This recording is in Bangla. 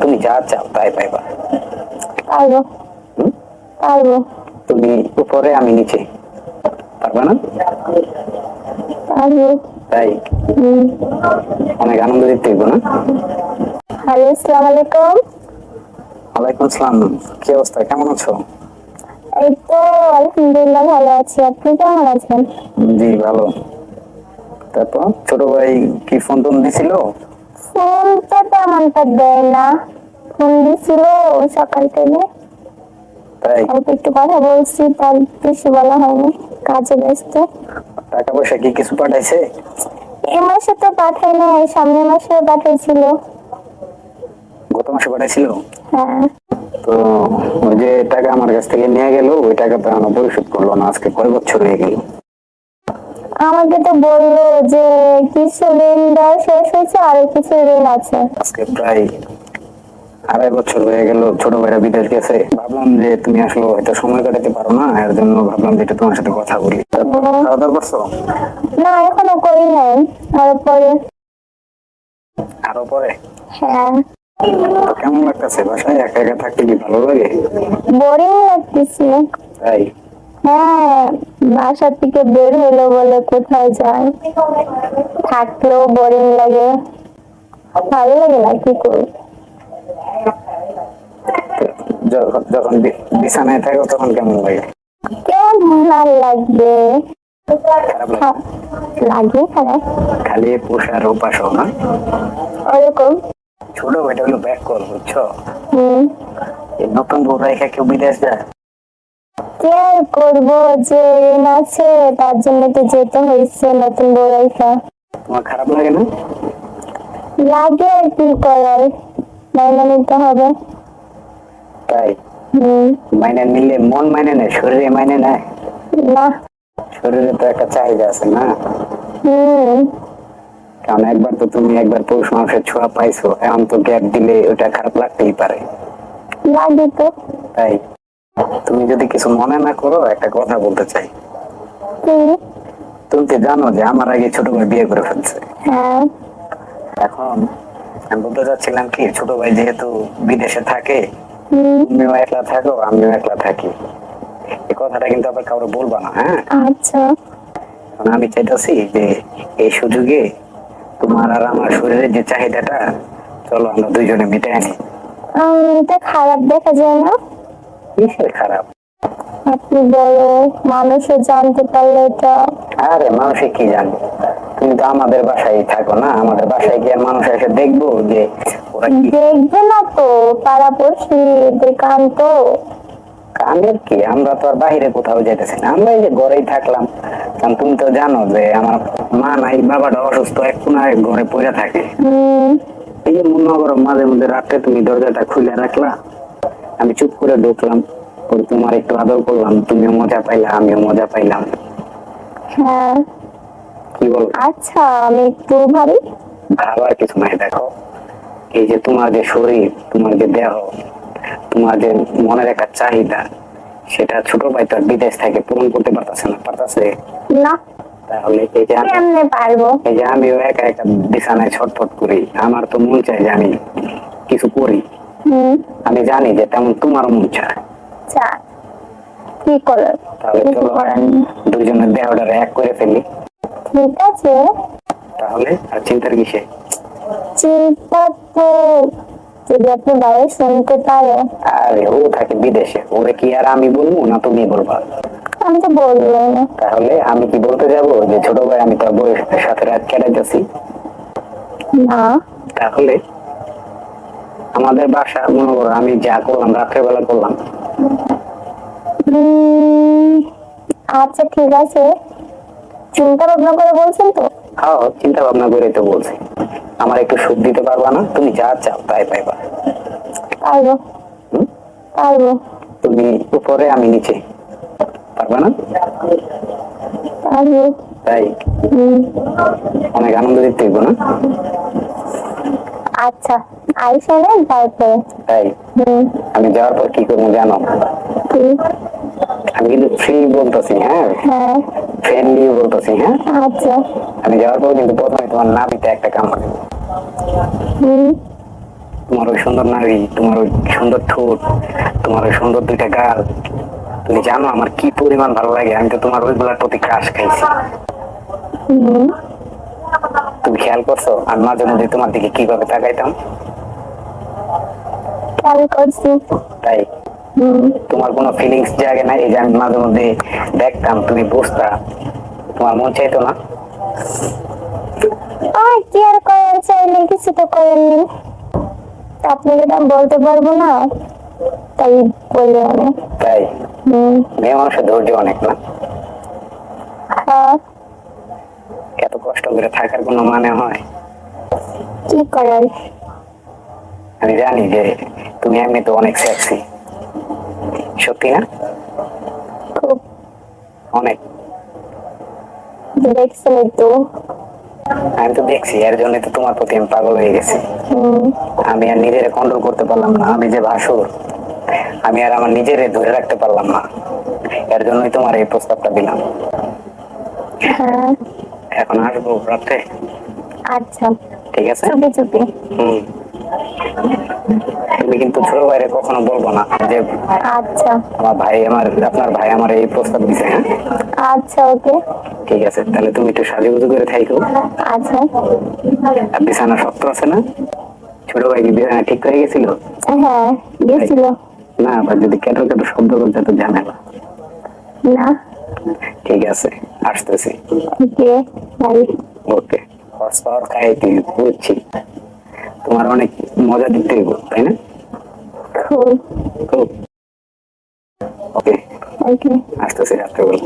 তুমি যা চাও তাই পাইবা। পারব পারব তুমি উপরে আমি নিচে। পারবা না? পারব। তাই? অনেক আনন্দ দিতে না? হ্যালো আসসালামু আলাইকুম। ওয়ালাইকুম আসসালাম। কি অবস্থা? কেমন আছো? এই তো আলহামদুলিল্লাহ ভালো আছি। আপনি কেমন আছেন? জি ভালো। তারপর? ছোট ভাই কি ফোন টোন দিছিল? ফোন তো তেমনটা দেয় না। ফোন দিছিল সকাল থেকে। অল্প একটু কথা বলছি তার বেশি বলা হয়নি কাজে ব্যস্ত। টাকা পয়সা কি কিছু পাঠাইছে? এই মাসে তো পাঠাই নাই সামনের মাসে পাঠাইছিল। গত মাসে পাঠাইছিল? হ্যাঁ। তো ওই যে টাকা আমার কাছ থেকে নিয়ে গেল ওই টাকা তো আমার পরিশোধ করল না আজকে কয় বছর হয়ে গেল? আমাকে তো বলল যে কিছু ঋণ দেওয়া শেষ হয়েছে আর কিছু ঋণ আছে। আজকে প্রায় আড়াই বছর হয়ে গেল ছোট ভাইরা বিদেশ গেছে। ভাবলাম যে তুমি আসলে হয়তো সময় কাটাতে পারো না এর জন্য ভাবলাম যে একটু তোমার সাথে কথা বলি। তারপর খাওয়া দাওয়া করছ? না এখনও করি নাই। আর পরে? আরও পরে? হ্যাঁ। কেমন লাগতেছে? বাসায় একা একা থাকতে কি ভালো লাগে? বোরিং লাগতেছে। তাই? হ্যাঁ বাসা থেকে বের হলো বলে কোথায় যায়? থাকলেও বোরিং লাগে। ভালো লাগে না কি করি? যখন বিছানায় থাকো তখন কেমন লাগে? কেমন আর লাগবে? খারাপ লাগে? খারাপ খালি পোষার উপাস না? ওরকম? ছোট হলো ব্যাক কল বুঝছ? নতুন বউ রেখা কেউ বিদেশ যায়? কি আর করব যে ঋণ আছে তার জন্য তো যেতে হয়েছে নতুন বউরাইকা তোমার খারাপ লাগে না? লাগে আর কি করার? মাইনে নিতে হবে। তাই? মাইনে নিলে মন মাইনে নেয় শরীরে মাইনে নেয়? না। শরীরে তো একটা চাহিদা আছে না? হম। কারণ একবার তো তুমি একবার পৌষ মাংসের ছোঁয়া পাইছো এখন তো গ্যাপ দিলে ওটা খারাপ লাগতেই পারে। লাগে তো। তাই? তুমি যদি কিছু মনে না করো একটা কথা বলতে চাই। তুমি তো জানো যে আমার আগে ছোট ভাই বিয়ে করে ফেলছে? হ্যাঁ। এখন আমি বলতে চাচ্ছিলাম কি ছোট ভাই যেহেতু বিদেশে থাকে তুমিও একলা থাকো আমিও একলা থাকি। এই কথাটা কিন্তু আবার কাউকে বলবা না হ্যাঁ? আচ্ছা। আমি চাইতেছি যে এই সুযোগে তোমার আর আমার শরীরের যে চাহিদাটা চলো আমরা দুইজনে মিটে আনি। এটা খারাপ দেখা যায় না। কিসের খারাপ? আপনি বলো মানুষও জানতে পারলে এটা আরে মানুষে কি জানবে তুমি তো আমাদের বাসায় থাকো না আমাদের বাসায় গিয়ে মানুষ এসে দেখব যে ওরা কি দেখবে না তো পাড়াপড়শি দেখান তো। কামের কি? আমরা তো আর বাইরে কোথাও যেতেছি না। আমরা এই যে ঘরেই থাকলাম। কারণ তুমি তো জানো যে আমার মা নাই বাবাটা অসুস্থ এক কোনায় ঘরে পড়ে থাকে। এই যে মনে করো মাঝে মধ্যে রাত্রে তুমি দরজাটা খুলে রাখলা। আমি চুপ করে ঢুকলাম। তোমার একটু আদর করলাম। তুমিও মজা পাইলা আমিও মজা পাইলাম। হ্যাঁ। কি বল? আচ্ছা আমি একটু ভাবি। ভাবার কিছু নাই দেখো। এই যে তোমার যে শরীর তোমার যে দেহ তোমার যে মনের একটা চাহিদা সেটা ছোট ভাই তো বিদেশ থেকে পূরণ করতে পারতেছে না পারতেছে। না। তাহলে এই যে আমি- পারব? এই যে আমিও একা একা বিছানায় ছটফট করি। আমার তো মন চাই যে আমি কিছু করি। আমি জানি যে তেমন তোমার মন চায়। কি করার। দেহটা এক করে ফেলি। ঠিক আছে। তাহলে আর চিন্তার কিসে? চিন্তা তো যদি আপনি বাইরে শুনতে পারে আরে ও থাকে বিদেশে। ওরে কি আর আমি বলব না তুমি বলবা? আমি তো বলব তাহলে আমি কি বলতে যাব যে ছোট ভাই আমি তোর বউয়ের সাথে রাত কাটাইতেছি? না। তাহলে? আমাদের বাসা মনে করো আমি যা করলাম রাত্রেবেলা করলাম। আচ্ছা ঠিক আছে। চিন্তা ভাবনা করে বলছেন তো? হ্যাঁ চিন্তা ভাবনা করে তো বলছি। আমার একটু সুখ দিতে পারবা না? তুমি যা চাও তাই পাইবা। পারব? পারব। তুমি উপরে আমি নিচে। পারবা না? পারব। তাই? অনেক আনন্দ দিতে না? আচ্ছা আইসা নেন তারপরে তাই? আমি যাওয়ার পর কি করব জানো? আমি কিন্তু ফ্রি বলতেছি হ্যাঁ? হ্যাঁ। ফ্রেন্ডলি বলতেছি হ্যাঁ? আচ্ছা। আমি যাওয়ার পর কিন্তু প্রথমে তোমার নাবিতে একটা কামড় দেবো তোমার ওই সুন্দর নারী তোমার ওই সুন্দর ঠোঁট তোমার ওই সুন্দর দুইটা গাল। তুমি জানো আমার কি পরিমাণ ভালো লাগে? আমি তো তোমার ওইগুলার প্রতি ক্রাশ খাইছি। তুমি খেয়াল করছ? আমি মাঝে মধ্যে তোমার দিকে কীভাবে তাকাইতাম? তাই? তোমার কোনো ফিলিংস জাগে না? এই যে আমি মাঝে মধ্যে দেখতাম তুমি বুঝতা। তোমার মন চাইতো না? আর কি আর করার চাইলে কিছু তো আপনাকে তো আমি বলতে পারব না। তাই বলে আমি। তাই? মেয়ে মানুষের ধৈর্য অনেক না? হ্যাঁ। এত কষ্ট করে থাকার কোনো মানে হয়? কি করার? আমি জানি যে তুমি এমনি তো অনেক সেক্সি সত্যি না? খুব। অনেক। দেখছেন তো। আমি তো দেখছি এর জন্য তো তোমার প্রতি আমি পাগল হয়ে গেছি। আমি আর নিজেরে কন্ট্রোল করতে পারলাম না আমি যে ভাসুর আমি আর আমার নিজেরে ধরে রাখতে পারলাম না। এর জন্যই তোমার এই প্রস্তাবটা দিলাম। হ্যাঁ। এখন আসব রাত্রে আচ্ছা। ঠিক আছে? চুপি চুপি হুম। তুমি কিন্তু ছোট ভাইরে কখনো বলব না যে আচ্ছা। আমার ভাই আমার আপনার ভাই আমার এই প্রস্তাব দিছে হ্যাঁ? আচ্ছা ওকে। ঠিক আছে তাহলে তুমি একটু সাজুগুজু করে থাইকো। আচ্ছা। আর বিছানা শক্ত আছে না? ছোট ভাই কি বিছানা ঠিক হয়ে গেছিল? হ্যাঁ গেছিল। না আবার যদি কেটো কেটো শব্দ করতে তো ঝামেলা। না। ঠিক আছে আসতেছি। ওকে হর্স পাওয়ার খাই তুই বুঝছি। তোমার অনেক মজা দিতে হইব, তাই না? ওকে আসতেছি রাত্রেবেলা।